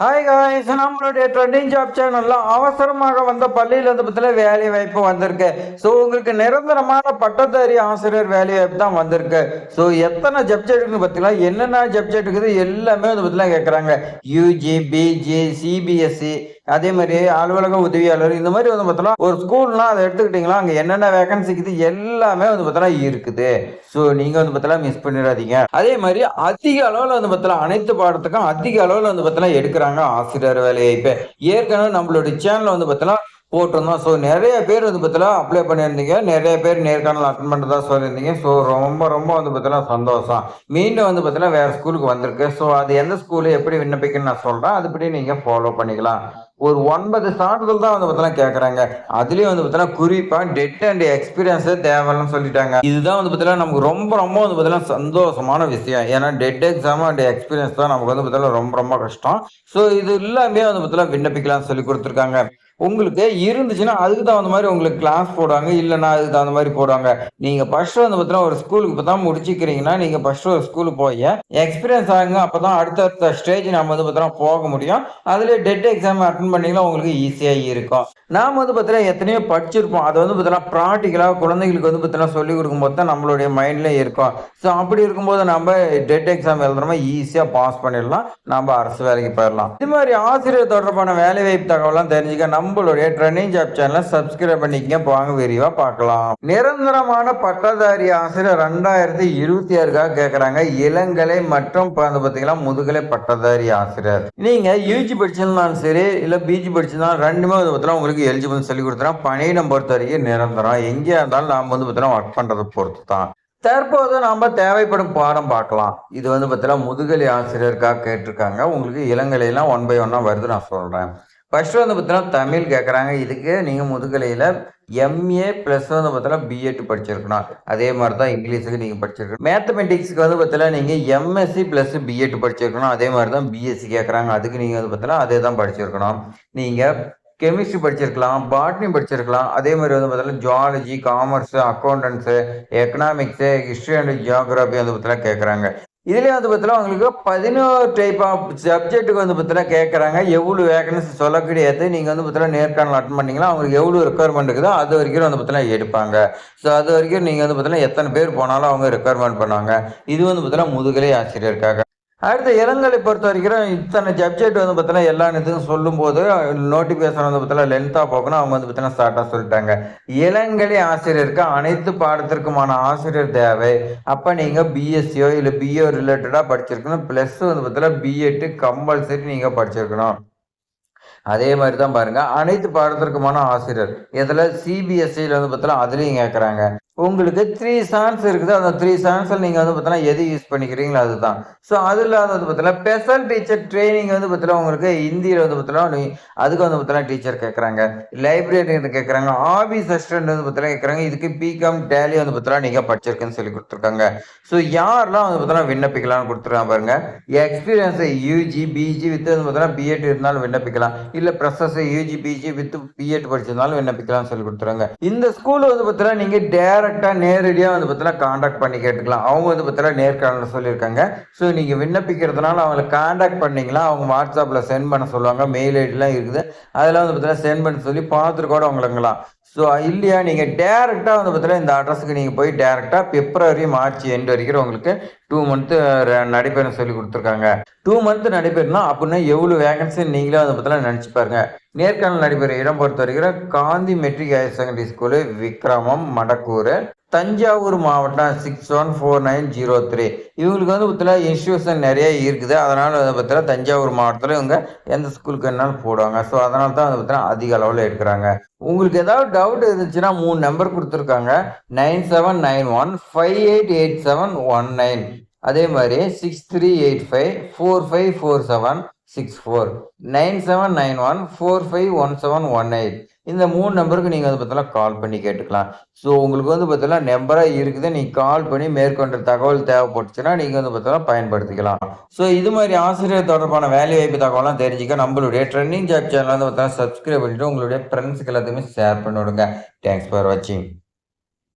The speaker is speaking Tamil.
ஹாய் காய்ஸ் நம்மளுடைய ட்ரெண்டிங் ஜாப் சேனல்ல அவசரமாக வந்த பள்ளியில் வந்து பத்தில வேலை வாய்ப்பு வந்திருக்கு. ஸோ உங்களுக்கு நிரந்தரமான பட்டதாரி ஆசிரியர் வேலை வாய்ப்பு தான் வந்திருக்கு. ஸோ எத்தனை ஜப்ஜெட் இருக்குன்னு பார்த்தீங்களா என்னென்ன ஜப்ஜெட் இருக்குது எல்லாமே வந்து பற்றிலாம் கேட்குறாங்க யூஜி பிஜி சிபிஎஸ்சி அதே மாதிரி அலுவலக உதவியாளர் இந்த மாதிரி வந்து பார்த்தோம்னா ஒரு ஸ்கூல்னா அதை எடுத்துக்கிட்டிங்களா அங்கே என்னென்ன வேகன்சிக்குது எல்லாமே வந்து பார்த்தோன்னா இருக்குது. ஸோ நீங்கள் வந்து பார்த்தலாம் மிஸ் பண்ணிடாதீங்க. அதே மாதிரி அதிக அளவில் வந்து பார்த்தலாம் அனைத்து பாடத்துக்கும் அதிக அளவில் வந்து பார்த்தலாம் எடுக்கிறாங்க ஆசிரியர் வேலையை. இப்போ ஏற்கனவே நம்மளுடைய சேனலில் வந்து பார்த்தலாம் போட்டிருந்தோம். ஸோ நிறைய பேர் வந்து பார்த்தீங்கன்னா அப்ளை பண்ணியிருந்தீங்க. நிறைய பேர் நேர்காணல் அட்டன் பண்ணுறதா சொல்லியிருந்தீங்க. ஸோ ரொம்ப ரொம்ப வந்து பார்த்தீங்கன்னா சந்தோஷம். மீண்டும் வந்து பார்த்தீங்கன்னா வேறு ஸ்கூலுக்கு வந்திருக்கு. ஸோ அது எந்த ஸ்கூலு எப்படி விண்ணப்பிக்கணும்னு நான் சொல்கிறேன் அதுபடி நீங்கள் ஃபாலோ பண்ணிக்கலாம். ஒரு ஒன்பது சான்றிதழ் தான் வந்து பார்த்தீங்கன்னா கேட்குறாங்க அதுலேயும் வந்து பார்த்தீங்கன்னா குறிப்பாக டெட் அண்ட் எக்ஸ்பீரியன்ஸே தேவைன்னு சொல்லிட்டாங்க. இதுதான் வந்து பார்த்தீங்கன்னா நமக்கு ரொம்ப ரொம்ப வந்து பார்த்தீங்கன்னா சந்தோஷமான விஷயம். ஏன்னா டெட் எக்ஸாம் அண்ட் எக்ஸ்பீரியன்ஸ் தான் நமக்கு வந்து பார்த்தீங்கன்னா ரொம்ப ரொம்ப கஷ்டம். ஸோ இது எல்லாமே வந்து பார்த்தீங்கன்னா விண்ணப்பிக்கலாம்னு சொல்லி கொடுத்துருக்காங்க. உங்களுக்கு இருந்துச்சுன்னா அதுக்கு தகுந்த மாதிரி உங்களுக்கு கிளாஸ் போடுவாங்க இல்லைன்னா அதுக்கு தகுந்த மாதிரி போடுவாங்க. நீங்க ஃபர்ஸ்ட் வந்து பார்த்தீங்கன்னா ஒரு ஸ்கூலுக்கு இப்போ தான் முடிச்சுக்கிறீங்கன்னா நீங்க ஃபர்ஸ்ட் ஒரு ஸ்கூலுக்கு போய் எக்ஸ்பீரியன்ஸ் ஆகுங்க அப்பதான் அடுத்தடுத்த ஸ்டேஜ் நம்ம வந்து பார்த்தீங்கன்னா போக முடியும். அதுலேயே டெட் எக்ஸாம் அட்டன் பண்ணீங்கன்னா உங்களுக்கு ஈஸியாக இருக்கும். நாம வந்து பார்த்தீங்கன்னா எத்தனையோ படிச்சிருப்போம். அதை வந்து பார்த்தீங்கன்னா ப்ராக்டிக்கலாக குழந்தைங்களுக்கு வந்து பார்த்தீங்கன்னா சொல்லி கொடுக்கும்போது தான் நம்மளுடைய மைண்ட்ல இருக்கும். ஸோ அப்படி இருக்கும்போது நம்ம டெட் எக்ஸாம் எழுதுறோமா ஈஸியாக பாஸ் பண்ணிடலாம். நம்ம அரசு வேலைக்கு போயிடலாம். இது மாதிரி ஆசிரியர் தொடர்பான வேலை வாய்ப்பு தகவலாம் தெரிஞ்சுக்க நம்மளுடைய ட்ரெண்டிங் ஜாப் சேனலை சப்ஸ்கிரைப் பண்ணிக்கங்க. வாங்க விரிவா பார்க்கலாம். நிரந்தரமான பட்டதாரி ஆசிரியர் ரெண்டாயிரத்தி இருபத்தி ஆறுக்காக கேட்குறாங்க இளங்கலை மற்றும் பார்த்தீங்கன்னா முதுகலை பட்டதாரி ஆசிரியர். நீங்க யூஜி படிச்சிருந்தாலும் சரி இல்லை பிஜி படிச்சிருந்தாலும் ரெண்டுமே வந்து பார்த்தீங்கன்னா உங்களுக்கு எலிஜிபிள் சொல்லி கொடுத்துறோம் பணியிடம் பொறுத்த வரைக்கும் நிரந்தரம். எங்கேயா இருந்தாலும் நாம் வந்து பார்த்தீங்கன்னா ஒர்க் பண்ணுறதை பொறுத்து தான் தற்போது நாம் தேவைப்படும் பாடம் பார்க்கலாம். இது வந்து பார்த்தீங்கன்னா முதுகலை ஆசிரியருக்காக கேட்டிருக்காங்க. உங்களுக்கு இளங்கலையெல்லாம் ஒன் பை ஒன்னாக வருது நான் சொல்கிறேன் ஃபர்ஸ்ட் வந்து பார்த்தீங்கன்னா தமிழ் கேட்குறாங்க இதுக்கு நீங்கள் முதுகலையில் எம்ஏ ப்ளஸ் வந்து பார்த்தீங்கன்னா பிஎட் படிச்சிருக்கணும். அதே மாதிரி தான் இங்கிலீஷுக்கு நீங்கள் படிச்சிருக்கணும். மேத்தமெட்டிக்ஸ்க்கு வந்து பார்த்தீங்கன்னா நீங்கள் எம்எஸ்சி ப்ளஸ் பிஎட் படிச்சிருக்கணும். அதே மாதிரி தான் பிஎஸ்சி கேட்குறாங்க அதுக்கு நீங்கள் வந்து பார்த்தீங்கன்னா அதே தான் படிச்சிருக்கணும். நீங்கள் கெமிஸ்ட்ரி படிச்சிருக்கலாம் பாட்னி படிச்சிருக்கலாம். அதே மாதிரி வந்து பார்த்தீங்கன்னா zoology commerce accountancy economics history and geography வந்து பார்த்தீங்கன்னா கேட்குறாங்க இதுலேயே வந்து பார்த்தீங்கன்னா உங்களுக்கு பதினோரு டைப் ஆஃப் சப்ஜெக்ட்டுக்கு வந்து பார்த்தீங்கன்னா கேட்குறாங்க எவ்வளோ வேகன்சி சொல்ல கிடையாது நீங்கள் வந்து பார்த்தீங்கன்னா நேர்காணல் அட்டன் பண்ணிங்கன்னா அவங்களுக்கு எவ்வளோ ரெக்குவயர்மெண்ட் இருக்குதோ அது வரைக்கும் வந்து பார்த்தீங்கன்னா எடுப்பாங்க. ஸோ அது வரைக்கும் நீங்கள் வந்து பார்த்தீங்கன்னா எத்தனை பேர் போனாலும் அவங்க ரெக்குவயர்மெண்ட் பண்ணுவாங்க. இது வந்து பார்த்தீங்கன்னா முதுகலை ஆசிரியருக்காக. அடுத்து இளங்கலை பொறுத்த வரைக்கும் இத்தனை சப்ஜெக்ட் வந்து பார்த்தீங்கன்னா எல்லா இதுவும் சொல்லும்போது நோட்டிஃபிகேஷன் வந்து பார்த்தீங்கன்னா லென்த்தாக பார்க்கணும். அவங்க வந்து பார்த்தீங்கன்னா ஸ்டார்ட்டாக சொல்லிட்டாங்க. இளங்கலை ஆசிரியருக்கு அனைத்து பாடத்திற்குமான ஆசிரியர் தேவை. அப்போ நீங்கள் பிஎஸ்சியோ இல்லை பிஏ ரிலேட்டடாக படிச்சிருக்கணும். ப்ளஸ் வந்து பார்த்தீங்கன்னா பிஎட்டு கம்பல்சரி நீங்கள் படிச்சிருக்கணும். அதே மாதிரி தான் பாருங்க. அனைத்து பாடத்திற்குமான ஆசிரியர். இதில் சிபிஎஸ்சியில் வந்து பார்த்தீங்கன்னா அதுலேயும் கேட்குறாங்க உங்களுக்கு த்ரீ சான்ஸ் இருக்குது. அந்த த்ரீ சான்ஸில் நீங்கள் வந்து பார்த்தீங்கன்னா எது யூஸ் பண்ணிக்கிறீங்களோ அதுதான். ஸோ அது இல்லாத வந்து பார்த்தீங்கன்னா ஸ்பெஷல் டீச்சர் ட்ரைனிங் வந்து பார்த்தீங்கன்னா உங்களுக்கு ஹிந்தியில் வந்து பார்த்தீங்கன்னா அதுக்கு வந்து பார்த்தீங்கன்னா டீச்சர் கேட்குறாங்க லைப்ரரி கேட்குறாங்க ஆஃபீஸ் அசிஸ்டன்ட் வந்து பார்த்தீங்கன்னா கேட்குறாங்க இதுக்கு பிகாம் டேலி வந்து பார்த்தீங்கன்னா நீங்கள் படிச்சிருக்குன்னு சொல்லி கொடுத்துருக்காங்க. ஸோ யாரெல்லாம் வந்து பார்த்தீங்கன்னா விண்ணப்பிக்கலாம்னு கொடுத்துருக்காங்க பாருங்க. எக்ஸ்பீரியன்ஸ் யூஜி பிஜி வித் வந்து பார்த்தீங்கன்னா பிஎட் இருந்தாலும் விண்ணப்பிக்கலாம். இல்லை process UG PG with BEd படிச்சிருந்தாலும் விண்ணப்பிக்கலாம்னு சொல்லி கொடுத்துருக்காங்க. இந்த ஸ்கூலில் வந்து பார்த்தீங்கன்னா நீங்கள் டேர் டேரெக்டாக நேரடியாக வந்து பார்த்தீங்கன்னா காண்டாக்ட் பண்ணி கேட்டுக்கலாம். அவங்க வந்து பார்த்தீங்கன்னா நேர்காணல் சொல்லியிருக்காங்க. ஸோ நீங்கள் விண்ணப்பிக்கிறதுனால அவங்களை காண்டாக்ட் பண்ணிங்களா அவங்க வாட்ஸ்அப்பில் சென்ட் பண்ண சொல்லுவாங்க. மெயில் ஐடிலாம் இருக்குது. அதெல்லாம் வந்து பார்த்தீங்கன்னா சென்ட் பண்ண சொல்லி பார்த்துட்டு கூட அவங்களுங்களாம் ஸோ இல்லையா நீங்கள் டேரெக்டாக வந்து பார்த்தீங்கன்னா இந்த அட்ரஸுக்கு நீங்கள் போய் டேரெக்டாக பிப்ரவரி மார்ச் எண்ட் வரைக்கும் உங்களுக்கு டூ மந்த்து நடைபெறும் சொல்லி கொடுத்துருக்காங்க. டூ மந்த் நடைபெறுனா அப்படின்னா எவ்வளோ வேகன்சி நீங்களே வந்து பார்த்தீங்கன்னா நினச்சி பாருங்க. நேர்காணல் நடைபெறும் இடம் பொறுத்த வரைக்கும் Gandhi matric higher secondary school Vikramam Madakkur Thanjavur மாவட்டம் six one four nine zero three இவங்களுக்கு வந்து பார்த்தீங்கன்னா இன்ஸ்டியூஷன் நிறைய இருக்குது. அதனால் வந்து பார்த்தீங்கன்னா தஞ்சாவூர் மாவட்டத்தில் இவங்க எந்த ஸ்கூலுக்கு வேணாலும் போடுவாங்க. ஸோ அதனால தான் வந்து பார்த்தீங்கன்னா அதிக அளவில் எடுக்கிறாங்க. உங்களுக்கு ஏதாவது டவுட் இருந்துச்சுன்னா மூணு நம்பர் கொடுத்துருக்காங்க. Nine seven nine one five eight eight seven one nine அதே மாதிரி six three eight five four five four seven six four nine seven nine one four five one seven one eight இந்த மூணு நம்பருக்கு நீங்கள் வந்து பார்த்தீங்கன்னா கால் பண்ணி கேட்டுக்கலாம். ஸோ உங்களுக்கு வந்து பார்த்தீங்கன்னா நம்பராக இருக்குது. நீங்கள் கால் பண்ணி மேற்கொண்ட தகவல் தேவைப்பட்டுச்சுன்னா நீங்கள் வந்து பார்த்தீங்கன்னா பயன்படுத்திக்கலாம். ஸோ இது மாதிரி ஆசிரியர் தொடர்பான வேலை வாய்ப்பு தகவலாம் தெரிஞ்சுக்க நம்மளுடைய ட்ரெண்டிங் ஜாப் சேனல் வந்து பார்த்தீங்கன்னா சப்ஸ்கிரைப் பண்ணிவிட்டு உங்களுடைய ஃப்ரெண்ட்ஸுக்கு எல்லாத்தையுமே ஷேர் பண்ணி விடுங்க தேங்க்ஸ் ஃபார் வாட்சிங்